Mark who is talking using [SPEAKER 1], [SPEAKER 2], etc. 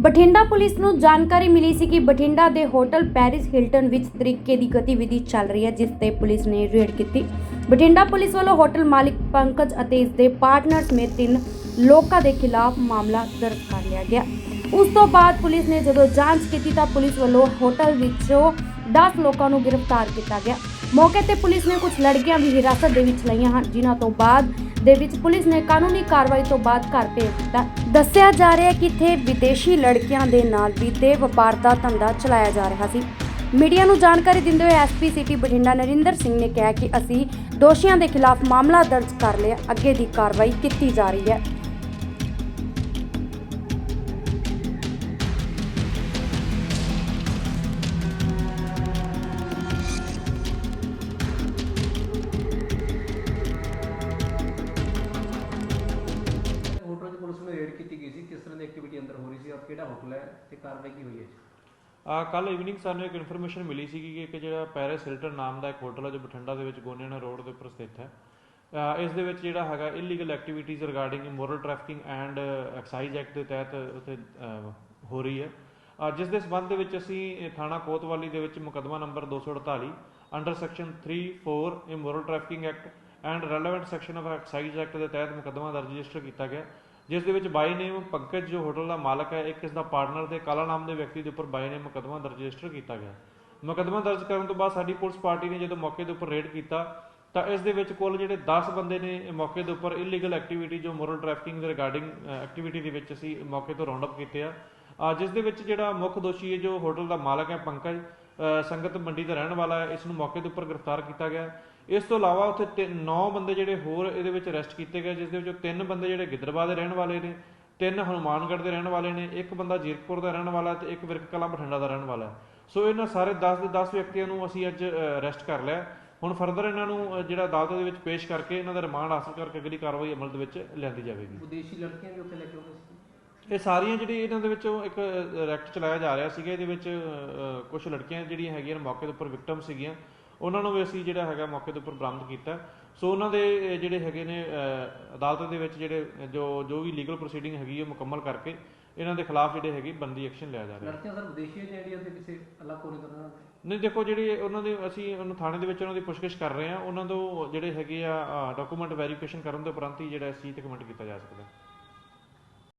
[SPEAKER 1] Bathinda police ਨੂੰ ਜਾਣਕਾਰੀ ਮਿਲੀ ਸੀ ਕਿ ਬਠਿੰਡਾ ਦੇ ਹੋਟਲ ਪੈਰਿਸ ਹਿਲਟਨ ਵਿੱਚ ਤਰੀਕੇ ਦੀ ਗਤੀਵਿਧੀ ਚੱਲ ਰਹੀ ਹੈ, ਜਿਸ ਤੇ ਪੁਲਿਸ ਨੇ ਰੇਡ ਕੀਤੀ। ਬਠਿੰਡਾ ਪੁਲਿਸ ਵੱਲੋਂ ਹੋਟਲ ਮਾਲਿਕ ਪੰਕਜ ਅਤੇ ਇਸ ਦੇ ਪਾਰਟਨਰ ਸਮੇਤ ਤਿੰਨ ਲੋਕਾਂ ਦੇ ਖਿਲਾਫ ਮਾਮਲਾ ਦਰਜ ਕਰ ਲਿਆ ਗਿਆ। ਉਸ ਤੋਂ ਬਾਅਦ ਪੁਲਿਸ ਨੇ ਜਦੋਂ ਜਾਂਚ ਕੀਤੀ ਤਾਂ ਪੁਲਿਸ ਵੱਲੋਂ ਹੋਟਲ ਵਿੱਚੋਂ 10 ਲੋਕਾਂ ਨੂੰ ਗ੍ਰਿਫਤਾਰ ਕੀਤਾ ਗਿਆ। ਮੌਕੇ ਤੇ ਪੁਲਿਸ ਨੇ ਕੁਝ ਲੜਕੀਆਂ ਵੀ ਹਿਰਾਸਤ ਦੇ ਵਿੱਚ ਲਈਆਂ ਹਨ, ਜਿਨ੍ਹਾਂ ਤੋਂ ਬਾਅਦ ਦੇ ਵਿੱਚ ਪੁਲਿਸ ਨੇ ਕਾਨੂੰਨੀ ਕਾਰਵਾਈ ਤੋਂ ਬਾਅਦ ਘਰ ਭੇਜ ਦਿੱਤਾ। ਦੱਸਿਆ ਜਾ ਰਿਹਾ ਹੈ ਕਿ ਇੱਥੇ ਵਿਦੇਸ਼ੀ ਲੜਕੀਆਂ ਦੇ ਨਾਲ ਵੀ ਦੇ ਵਪਾਰ ਦਾ ਧੰਦਾ ਚਲਾਇਆ ਜਾ ਰਿਹਾ ਸੀ। ਮੀਡੀਆ ਨੂੰ ਜਾਣਕਾਰੀ ਦਿੰਦੇ ਹੋਏ ਐਸਪੀ ਸਿਟੀ ਬਠਿੰਡਾ ਨਰਿੰਦਰ ਸਿੰਘ ਨੇ ਕਿਹਾ ਕਿ ਅਸੀਂ ਦੋਸ਼ੀਆਂ ਦੇ ਖਿਲਾਫ ਮਾਮਲਾ ਦਰਜ ਕਰ ਲਿਆ। ਅੱਗੇ ਦੀ ਕਾਰਵਾਈ ਕੀਤੀ ਜਾ ਰਹੀ ਹੈ।
[SPEAKER 2] ਸੀ ਔਰ ਕਿਹੜਾ ਹੋਟਲ ਹੈ ਤੇ ਕਾਰਵਾਈ ਕੀ ਹੋਈ ਹੈ
[SPEAKER 3] ਆ ਕੱਲ ਇਵਨਿੰਗ ਸਾਨੂੰ ਇੱਕ ਇਨਫੋਰਮੇਸ਼ਨ ਮਿਲੀ ਸੀ ਕਿ ਇੱਕ ਜਿਹੜਾ ਪੈਰਿਸ ਹਿਲਟਨ ਨਾਮ ਦਾ ਇੱਕ ਹੋਟਲ ਹੈ ਜੋ ਬਠਿੰਡਾ ਦੇ ਵਿੱਚ ਗੋਨਿਆਣਾ ਰੋਡ ਦੇ ਉੱਪਰ ਸਥਿਤ ਹੈ। ਇਸ ਦੇ ਵਿੱਚ ਜਿਹੜਾ ਹੈਗਾ illegal activities regarding immoral trafficking and excise act ਦੇ ਤਹਿਤ ਉੱਥੇ ਹੋ ਰਹੀ ਹੈ। ਜਿਸ ਦੇ ਸਬੰਧ ਦੇ ਵਿੱਚ ਅਸੀਂ ਥਾਣਾ ਕੋਤਵਾਲੀ ਦੇ ਵਿੱਚ ਮੁਕੱਦਮਾ number 248 under section 34 immoral trafficking act and relevant section of excise act ਦੇ ਤਹਿਤ ਮੁਕੱਦਮਾ ਦਰਜ ਰਜਿਸਟਰ ਕੀਤਾ ਗਿਆ। ਜਿਸ ਦੇ ਵਿੱਚ ਬਾਈ ਨੇਮ ਪੰਕਜ ਜੋ ਹੋਟਲ ਦਾ ਮਾਲਕ ਹੈ, ਇੱਕ ਇਸ ਦਾ ਪਾਰਟਨਰ ਤੇ ਕਾਲਾ ਨਾਮ ਦੇ ਵਿਅਕਤੀ ਦੇ ਉੱਪਰ ਬਾਈ ਨੇਮ ਮੁਕੱਦਮਾ ਦਰਜ ਰਜਿਸਟਰ ਕੀਤਾ ਗਿਆ। ਮੁਕੱਦਮਾ ਦਰਜ ਕਰਨ ਤੋਂ ਬਾਅਦ ਸਾਡੀ ਪੁਲਿਸ ਪਾਰਟੀ ਨੇ ਜਦੋਂ ਮੌਕੇ ਦੇ ਉੱਪਰ ਰੇਡ ਕੀਤਾ, ਤਾਂ ਇਸ ਦੇ ਵਿੱਚ ਕੁੱਲ ਜਿਹੜੇ 10 ਬੰਦੇ ਨੇ, ਇਹ ਮੌਕੇ ਦੇ ਉੱਪਰ ਇਲੀਗਲ ਐਕਟੀਵਿਟੀ ਜੋ ਮੋਰਲ ਟ੍ਰੈਫਿਕਿੰਗ ਦੇ ਰਿਗਾਰਡਿੰਗ ਐਕਟੀਵਿਟੀ ਦੇ ਵਿੱਚ ਅਸੀਂ ਮੌਕੇ ਤੋਂ ਰਾਉਂਡ ਅਪ ਕੀਤੇ ਆ। ਜਿਸ ਦੇ ਵਿੱਚ ਜਿਹੜਾ ਮੁੱਖ ਦੋਸ਼ੀ ਹੈ, ਜੋ ਹੋਟਲ ਦਾ ਮਾਲਕ ਹੈ ਪੰਕਜ ਸੰਗਤ ਮੰਡੀ ਦਾ ਰਹਿਣ ਵਾਲਾ ਹੈ, ਇਸ ਨੂੰ ਮੌਕੇ ਦੇ ਉੱਪਰ ਗ੍ਰਿਫਤਾਰ ਕੀਤਾ ਗਿਆ ਇਸ ਤੋਂ ਇਲਾਵਾ ਉੱਥੇ 9 ਬੰਦੇ ਜਿਹੜੇ ਹੋਰ ਇਹਦੇ ਵਿੱਚ ਅਰੈਸਟ ਕੀਤੇ ਗਏ, ਜਿਸ ਦੇ ਵਿੱਚੋਂ ਤਿੰਨ ਬੰਦੇ ਜਿਹੜੇ ਗਿੱਦੜਬਾਹ ਦੇ ਰਹਿਣ ਵਾਲੇ ਨੇ, ਤਿੰਨ ਹਨੂਮਾਨਗੜ੍ਹ ਦੇ ਰਹਿਣ ਵਾਲੇ ਨੇ, ਇੱਕ ਬੰਦਾ ਜੀਰਕਪੁਰ ਦਾ ਰਹਿਣ ਵਾਲਾ ਤੇ ਇੱਕ ਵਿਰਕ ਕਲਾਂ ਬਠਿੰਡਾ ਦਾ ਰਹਿਣ ਵਾਲਾ ਹੈ। ਸੋ ਇਹਨਾਂ ਸਾਰੇ 10 ਦੇ 10 ਵਿਅਕਤੀਆਂ ਨੂੰ ਅਸੀਂ ਅੱਜ ਅਰੈਸਟ ਕਰ ਲਿਆ ਹੁਣ ਫਰਦਰ ਇਹਨਾਂ ਨੂੰ ਜਿਹੜਾ ਅਦਾਲਤ ਦੇ ਵਿੱਚ ਪੇਸ਼ ਕਰਕੇ ਇਹਨਾਂ ਦਾ ਰਿਮਾਂਡ ਹਾਸਲ ਕਰਕੇ ਅਗਲੀ ਕਾਰਵਾਈ ਅਮਲ ਦੇ ਵਿੱਚ ਲਿਆਂਦੀ ਜਾਵੇਗੀ।
[SPEAKER 2] ਵਿਦੇਸ਼ੀ ਲੜਕੀਆਂ ਵੀ ਉੱਥੇ ਲੈ ਕੇ ਆਉਂਦੇ ਸੀ।
[SPEAKER 3] ਇਹ ਸਾਰੀਆਂ ਜਿਹੜੀ ਇਹਨਾਂ ਦੇ ਵਿੱਚੋਂ ਇੱਕ ਰੈਕਟ ਚਲਾਇਆ ਜਾ ਰਿਹਾ ਸੀਗਾ ਇਹਦੇ ਵਿੱਚ ਕੁਝ ਲੜਕੀਆਂ ਜਿਹੜੀਆਂ ਹੈਗੀਆਂ ਮੌਕੇ ਦੇ ਉੱਪਰ ਵਿਕਟਮ ਸੀਗੀਆਂ ਉਹਨਾਂ ਨੂੰ ਵੀ ਅਸੀਂ ਜਿਹੜਾ ਹੈਗਾ ਮੌਕੇ ਦੇ ਉੱਪਰ ਬਰਾਮਦ ਕੀਤਾ। ਸੋ ਉਹਨਾਂ ਦੇ ਜਿਹੜੇ ਹੈਗੇ ਨੇ ਅਦਾਲਤ ਦੇ ਵਿੱਚ ਜਿਹੜੇ ਜੋ ਜੋ ਵੀ ਲੀਗਲ ਪ੍ਰੋਸੀਡਿੰਗ ਹੈਗੀ ਉਹ ਮੁਕੰਮਲ ਕਰਕੇ ਇਹਨਾਂ ਦੇ ਖਿਲਾਫ ਜਿਹੜੇ ਹੈਗੀ ਬੰਦੀ ਐਕਸ਼ਨ ਲਿਆ ਜਾ ਰਿਹਾ।
[SPEAKER 2] ਲੜਕੀਆਂ ਸਰ ਵਿਦੇਸ਼ੀ ਹੈ ਜਾਂ ਇੰਡੀਆ ਦੇ ਕਿਸੇ ਅਲੱਗ ਕੋਨੇ ਤੋਂ?
[SPEAKER 3] ਨਹੀਂ ਦੇਖੋ ਜਿਹੜੀ ਉਹਨਾਂ ਦੇ ਅਸੀਂ ਉਹਨੂੰ ਥਾਣੇ ਦੇ ਵਿੱਚ ਉਹਨਾਂ ਦੀ ਪੁੱਛਗਿੱਛ ਕਰ ਰਹੇ ਹਾਂ। ਉਹਨਾਂ ਤੋਂ ਜਿਹੜੇ ਹੈਗੇ ਆ ਡਾਕੂਮੈਂਟ ਵੈਰੀਫਿਕੇਸ਼ਨ ਕਰਨ ਦੇ ਉਪਰੰਤ ਹੀ ਜਿਹੜਾ ਚੀਜ਼ ਤੇ ਕਮੈਂਟ ਕੀਤਾ ਜਾ ਸਕਦਾ।